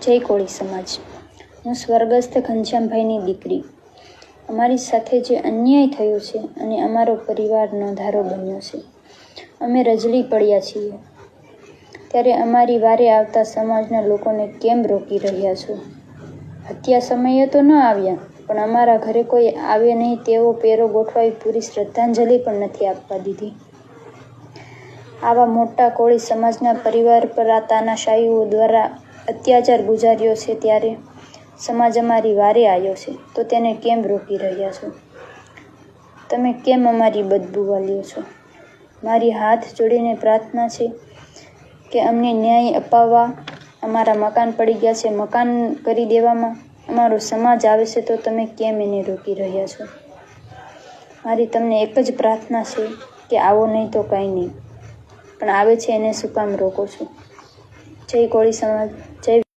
જય કોળી સમાજ. હું સ્વર્ગસ્થ ઘનશ્યામભાઈની દીકરી. અમારી સાથે જે અન્યાય થયો છે અને અમારો પરિવાર નોંધારો બન્યો છે. અમે રજળી પડ્યા છીએ. ત્યારે અમારી વારે આવતા સમાજના લોકોને કેમ રોકી રહ્યા છો? હત્યા સમયે તો ન આવ્યા, પણ અમારા ઘરે કોઈ આવે નહીં તેવો પેરો ગોઠવાવી પૂરી શ્રદ્ધાંજલિ પણ નથી આપવા દીધી. આવા મોટા કોળી સમાજના પરિવાર પર આ તાનાશાહીઓ દ્વારા અત્યાચાર ગુજાર્યો છે ત્યારે સમાજ અમારી વારે આવ્યો છે, તો તેને કેમ રોકી રહ્યા છો? તમે કેમ અમારી બદબુ વાલ્યો છો? મારી હાથ જોડીને પ્રાર્થના છે કે અમને ન્યાય અપાવવા અમારા મકાન પડી ગયા છે, મકાન કરી દેવામાં અમારો સમાજ આવે છે, તો તમે કેમ એને રોકી રહ્યા છો? મારી તમને એક જ પ્રાર્થના છે કે આવો નહીં તો કાંઈ નહીં, પણ આવે છે એને શું કામ રોકો છો? જય કોળી સમાજ જય